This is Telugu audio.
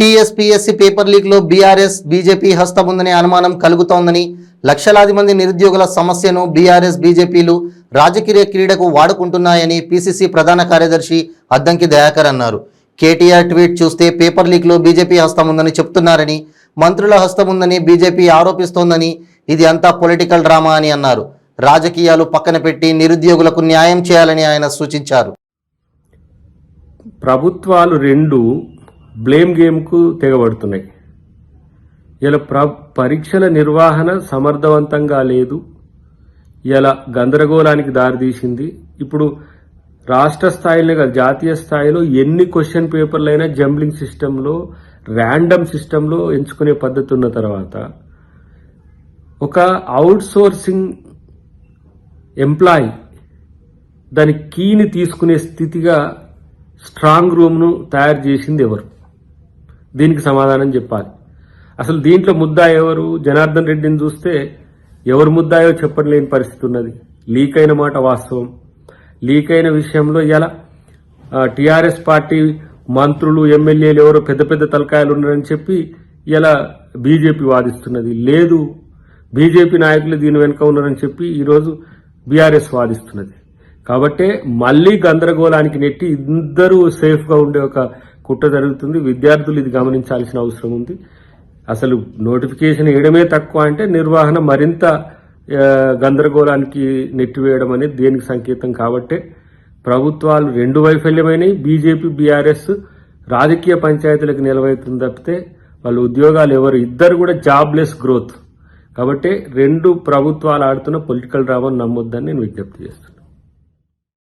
టీఎస్పీఎస్సీ పేపర్ లీక్లో బీఆర్ఎస్ బీజేపీ హస్తం ఉందనే అనుమానం కలుగుతోందని లక్షలాది మంది నిరుద్యోగుల సమస్యను బీఆర్ఎస్ బీజేపీలు రాజకీయ క్రీడకు వాడుకుంటున్నాయని పీసీసీ ప్రధాన కార్యదర్శి అద్దంకి దయాకర్ అన్నారు. కేటీఆర్ ట్వీట్ చూస్తే పేపర్ లీక్లో బీజేపీ హస్తం ఉందని చెప్తున్నారని మంత్రుల హస్తం ఉందని బీజేపీ ఆరోపిస్తోందని ఇది అంతా పొలిటికల్ డ్రామా అని అన్నారు. రాజకీయాలు పక్కన పెట్టి నిరుద్యోగులకు న్యాయం చేయాలని ఆయన సూచించారు. ప్రభుత్వాలు రెండు బ్లేమ్ గేమ్కు తెగబడుతున్నాయి. ఇలా ప్ర పరీక్షల నిర్వహణ సమర్థవంతంగా లేదు. ఇలా గందరగోళానికి దారితీసింది ఇప్పుడు రాష్ట్ర స్థాయిలో కాదు జాతీయ స్థాయిలో ఎన్ని క్వశ్చన్ పేపర్లైనా జంబ్లింగ్ సిస్టంలో ర్యాండమ్ సిస్టంలో ఎంచుకునే పద్ధతి ఉన్న తర్వాత ఒక అవుట్ సోర్సింగ్ ఎంప్లాయీ దాని కీని తీసుకునే స్థితిగా స్ట్రాంగ్ రూమ్ను తయారు చేసింది ఎవరు? దీనికి సమాధానం చెప్పాలి. అసలు దీంట్లో ముద్దా ఎవరు? జనార్దన్ రెడ్డిని చూస్తే ఎవరు ముద్దాయో చెప్పలేని పరిస్థితి ఉన్నది. లీక్ అయిన మాట వాస్తవం. లీక్ అయిన విషయంలో ఎలా టీఆర్ఎస్ పార్టీ మంత్రులు ఎమ్మెల్యేలు ఎవరో పెద్ద పెద్ద తలకాయలు ఉన్నారని చెప్పి ఇలా బీజేపీ వాదిస్తున్నది. లేదు బీజేపీ నాయకులు దీని వెనుక ఉన్నారని చెప్పి ఈరోజు బీఆర్ఎస్ వాదిస్తున్నది. కాబట్టే మళ్ళీ గందరగోళానికి నెట్టి ఇద్దరూ సేఫ్గా ఉండే ఒక కుట్ర జరుగుతుంది. విద్యార్థులు ఇది గమనించాల్సిన అవసరం ఉంది. అసలు నోటిఫికేషన్ వేయడమే తక్కువ అంటే నిర్వహణ మరింత గందరగోళానికి నెట్టివేయడం అనేది దేనికి సంకేతం కాబట్టే ప్రభుత్వాలు రెండు వైఫల్యమైనవి బీజేపీ బీఆర్ఎస్ రాజకీయ పంచాయతీలకు నిలవైతుంది తప్పితే వాళ్ళ ఉద్యోగాలు ఎవరు ఇద్దరు కూడా జాబ్లెస్ గ్రోత్. కాబట్టి రెండు ప్రభుత్వాలు ఆడుతున్న పొలిటికల్ డ్రామాను నమ్మొద్దని నేను విజ్ఞప్తి చేస్తున్నాను